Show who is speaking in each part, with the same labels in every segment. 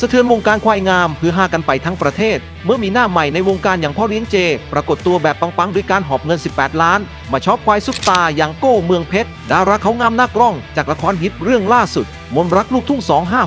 Speaker 1: สะเทือนวงการควายงามคือฮากันไปทั้งประเทศ เมื่อมีหน้าใหม่ในวงการอย่างพ่อเลี้ยงเจ ปรากฏตัวแบบปังๆ ด้วยการหอบเงิน 18 ล้าน มาช็อปควายซุปตาอย่างโก้เมืองเพชร ดาราเขางามนักร้อง จากละครฮิตเรื่องล่าสุด มนรักลูกทุ่ง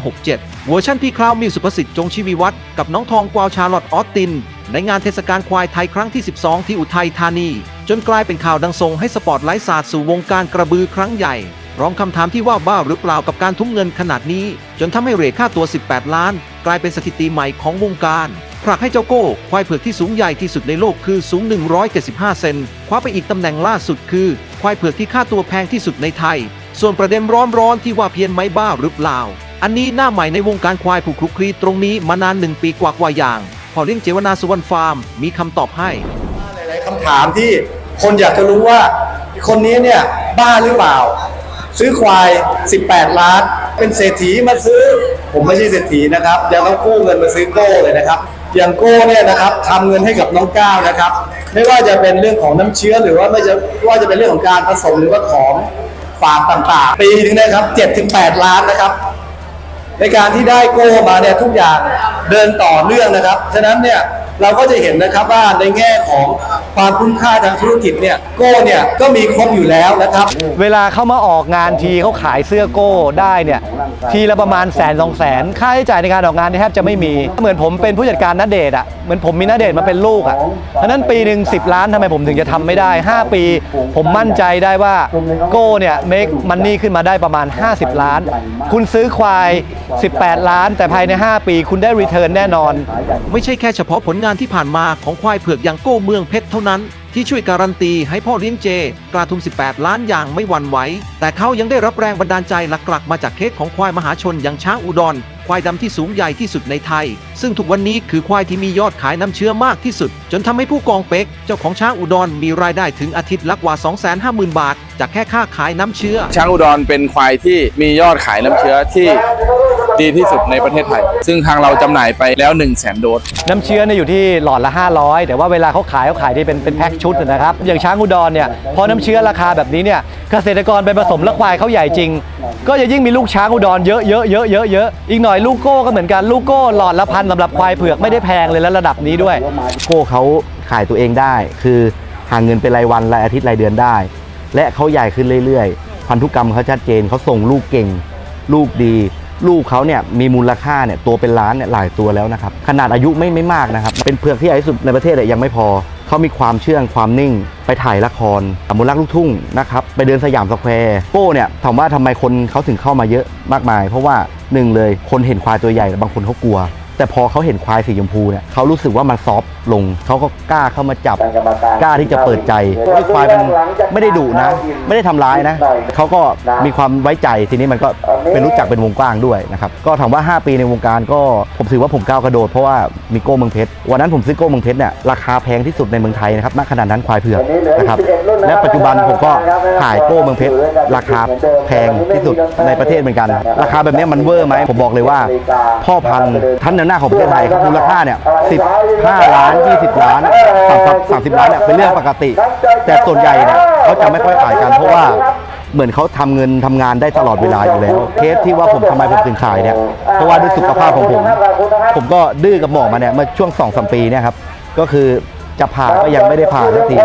Speaker 1: 2567เวอร์ชันพี่คราวมีสุภสิทธิ์จงชีวีวัฒน์กับน้องทองกวาวชาลอตออสติน ในงานเทศกาลควายไทยครั้งที่ 12 ที่อุทัยธานี จนกลายเป็นข่าวดังส่งให้สปอตไลท์ศาสตร์สู่วงการกระบือครั้งใหญ่ ร้อมคำถามที่ว่าบ้าหรือเปล่ากับการทุ่มเงินขนาดนี้ จนทำให้เรทค่าตัว 18 ล้าน กลายเป็นสถิติใหม่ของวงการผลักให้เจ้าโก้ ควายเผือกที่สูงใหญ่ที่สุดในโลกคือสูง 175 เซนคว้าไปอีกตำแหน่งล่าสุดคือ ควายเผือกที่ค่าตัวแพงที่สุดในไทย ส่วนประเด็นร้อนๆที่ว่าเพี้ยนไหมบ้าหรือเปล่า อันนี้หน้าใหม่ในวงการควายผูกคลุกคลีตรงนี้มานานหนึ่งปีกว่ากว่าอย่าง พอเลี้ยงเจวนาสุวรรณฟาร์มมีคำตอบให้
Speaker 2: หลายๆคำถามที่คนอยากจะรู้ว่าคนนี้เนี่ยบ้าหรือเปล่า ซื้อควาย 18 ล้าน เป็นเศรษฐีมาซื้อ ผมไม่ใช่เศรษฐีนะครับ ยังต้องกู้เงินมาซื้อโก้เลยนะครับ อย่างโก้เนี่ยนะครับทำเงินให้กับน้องก้าวนะครับ ไม่ว่าจะเป็นเรื่องของน้ำเชื้อหรือว่าไม่จะว่าจะเป็นเรื่องของการผสมหรือว่าของฝากต่างๆ ปีนึงนะครับ7-8 ล้านนะครับ ในการที่ได้โก้มาเนี่ยทุกอย่างเดินต่อเนื่องนะครับ ฉะนั้นเนี่ย เราก็จะเห็นนะครับว่าในแง่ของความคุ้มค่าทางธุรกิจเนี่ยโก้เนี่ยก็มีครบอยู่แล้วนะครับ
Speaker 3: เวลาเข้ามาออกงานทีเขาขายเสื้อโก้ได้เนี่ย ทีละประมาณแสนสองแสนค่าใช้จ่ายในการออกงานเนี่ยแทบจะไม่มี เหมือนผมเป็นผู้จัดการนัดเดทอะเหมือนผมมีนัดเดทมาเป็นลูกอะฉะนั้นปีหนึ่ง10 ล้านทำไมผมถึงจะทำไม่ได้ 5 ปี ผมมั่นใจได้ว่าโก้เนี่ยเมคมันนี่ขึ้นมาได้ประมาณ 50 ล้าน คุณซื้อควาย 18 ล้าน แต่ภายใน 5 ปี คุณได้รีเทิร์นแน่นอน
Speaker 1: ไม่ใช่แค่เฉพาะผลงานที่ผ่านมาของควายเผือกอย่างโก้เมืองเพชรเท่านั้น ที่ช่วยการันตีให้พ่อเลี้ยงเจ กล้าทุ่ม 18 ล้านอย่างไม่หวั่นไหว แต่เขายังได้รับแรงบันดาลใจหลักๆ มาจากเคสของควายมหาชนอย่างช้างอุดร ควายดำที่สูงใหญ่ที่สุดในไทย ซึ่งทุกวันนี้คือควายที่มียอดขายน้ำเชื้อมากที่สุด จนทำให้ผู้กองเป็ก เจ้าของช้างอุดรมีรายได้ถึงอาทิตย์ละกว่า 250,000 บาท จากแค่ค่าขายน้ำเชื้อ
Speaker 4: ช้างอุดรเป็นควายที่มียอดขายน้ำเชื้อที่ ดีที่สุดในประเทศไทย ซึ่งทางเราจำหน่ายไปแล้ว 1 0 0 0 0แสนโดส
Speaker 3: น้ำเชื้อเนี่ยอยู่ที่หลอดละ 500 แต่ว่าเวลาเขาขายเขาขายที่เป็นเป็นแพ็คชุดนะครับ อย่างช้างอุดรเนี่ยพอน้ำเชื้อราคาแบบนี้เนี่ยเกษตรกรไปผสมแล้วควายเขาใหญ่จริง ก็จะยิ่งมีลูกช้างอุดรเยอะเยอะเยอะเยอะเยอะอีกหน่อยลูกโก้ก็เหมือนกันลูกโก้หลอดละพันสำหรับควายเผือกไม่ได้แพงเลยแล้วระดับนี้ด้วย
Speaker 5: โก้เขาขายตัวเองได้ คือหาเงินเป็นรายวันรายอาทิตย์รายเดือนได้ และเขาใหญ่ขึ้นเรื่อยๆ พันธุกรรมเขาชัดเจนเขาส่งลูกเก่ง ลูกดี ลูกเขาเนี่ยมีมูลค่าเนี่ยตัวเป็นล้านเนี่ยหลายตัวแล้วนะครับ ขนาดอายุไม่ไม่มากนะครับ เป็นเผือกที่ใหญ่ที่สุดในประเทศเนี่ยยังไม่พอ เขามีความเชื่องความนิ่ง ไปถ่ายละครมูลรักลูกทุ่งนะครับ ไปเดินสยามสแควร์โก้เนี่ยถามว่าทำไมคนเขาถึงเข้ามาเยอะมากมาย เพราะว่าหนึ่งเลยคนเห็นควายตัวใหญ่บางคนเขากลัว แต่พอเขาเห็นควายสีชมพูเนี่ยเขารู้สึกว่ามันซอฟต์ลงเขาก็กล้าเข้ามาจับ กล้าที่จะเปิดใจด้วยควายมันไม่ได้ดุนะ ไม่ได้ทำร้ายนะเขาก็มีความไว้ใจทีนี้มันก็เป็นรู้จักเป็นวงกว้างด้วยนะครับก็ถามว่า 5 ปีในวงการก็ผมถือว่าผมก้าวกระโดดเพราะว่ามีโก้เมืองเพชรวันนั้นผมซื้อโก้เมืองเพชรเนี่ยราคาแพงที่สุดในเมืองไทยนะครับณขนาดนั้นควายเผือกนะครับและปัจจุบันผมก็ขายโก้เมืองเพชรราคาแพงที่สุดในประเทศเหมือนกัน ราคาแบบนี้มันเวอร์ไหมผมบอกเลยว่า พ่อพันธุ์ท่านแนวหน้าของประเทศไทยครับมูลค่าเนี่ย15ล้าน20ล้าน30 30ล้านเนี่ยเป็นเรื่องปกติ แต่ส่วนใหญ่เนี่ยเขาจะไม่ค่อยขายกันเพราะว่าเหมือนเขาทำเงินทำงานได้ตลอดเวลาอยู่แล้วเคสที่ว่าผมทำไมผมถึงขายเนี่ยเพราะว่าด้วยสุขภาพของผม ผมก็ดื้อกับหมอมาเนี่ยเมื่อช่วง2อสปีเนี่ยครับก็คือจะผ่าก็ยังไม่ได้ผ่าสักที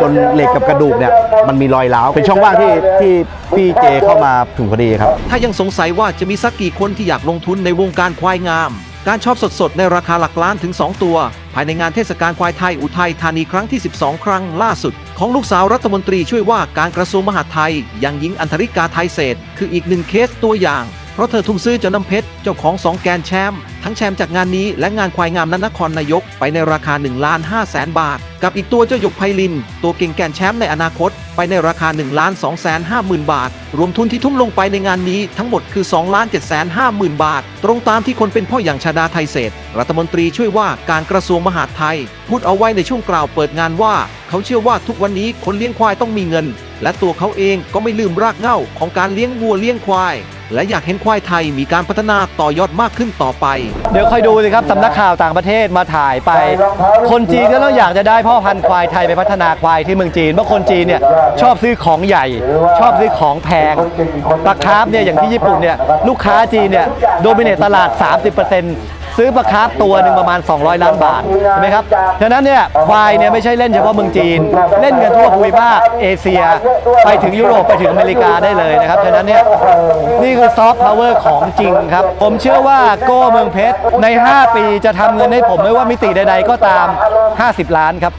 Speaker 5: จนเหล็กกับกระดูกเนี่ยมันมีรอยร้าว เป็นช่องว่างที่ที่พี่เจเข้ามาถึงพอดีครับ
Speaker 1: ถ้ายังสงสัยว่าจะมีสักกี่คนที่อยากลงทุนในวงการควายงาม การชอบสดๆ ในราคาหลักล้านถึง 2 ตัว ภายในงานเทศกาลควายไทยอุทัยธานีครั้งที่ 12 ครั้งล่าสุด ของลูกสาวรัฐมนตรีช่วยว่าการกระทรวงมหาดไทยยังหญิงอันธริกาไทยเศษ คืออีกหนึ่งเคสตัวอย่าง เพราะเธอทุ่มซื้อเจ้าน้ำเพชร เจ้าของ 2 แกนแชมป์ทั้งแชมป์จากงานนี้และงานควายงามนันนครนายกไปในราคา1ล้าน5แสนบาท กับอีกตัวเจ้าหยกไพลิน ตัวเก่งแกนแชมป์ในอนาคต ไปในราคา1ล้าน2แสน5หมื่นบาท รวมทุนที่ทุ่มลงไปในงานนี้ทั้งหมดคือ2ล้าน7แสน5หมื่นบาท ตรงตามที่คนเป็นพ่ออย่างชาดาไทยเศษรัฐมนตรีช่วยว่าการกระทรวงมหาดไทย พูดเอาไว้ในช่วงกล่าวเปิดงานว่า เขาเชื่อว่าทุกวันนี้คนเลี้ยงควายต้องมีเงิน และตัวเขาเองก็ไม่ลืมรากเหง้าของการเลี้ยงวัวเลี้ยงควาย และอยากเห็นควายไทยมีการพัฒนาต่อยอดมากขึ้นต่อไป
Speaker 3: เดี๋ยวคอยดูสิครับสำนักข่าวต่างประเทศมาถ่ายไป คนจีนก็ต้องอยากจะได้พ่อพันธุ์ควายไทยไปพัฒนาควายที่เมืองจีนเพราะคนจีนเนี่ยชอบซื้อของใหญ่ ชอบซื้อของแพงปลาคาร์ฟเนี่ยอย่างที่ญี่ปุ่นเนี่ยลูกค้าจีนเนี่ยโดมิเนตตลาด 30% ซื้อปลาคาร์ฟตัวหนึ่งประมาณ 200 ล้านบาทใช่ไหมครับฉะนั้นเนี่ยควายเนี่ยไม่ใช่เล่นเฉพาะเมืองจีน เล่นกันทั่วภูมิภาคเอเชีย ไปถึงยุโรปไปถึงอเมริกาได้เลยนะครับฉะนั้นเนี่ยนี่คือซอฟต์พาวเวอร์ของจริงครับ ผมเชื่อว่าโก้เมืองเพชรใน 5 ปีจะทำเงินให้ผมไม่ว่ามิติใดๆก็ตาม 50 ล้านครับ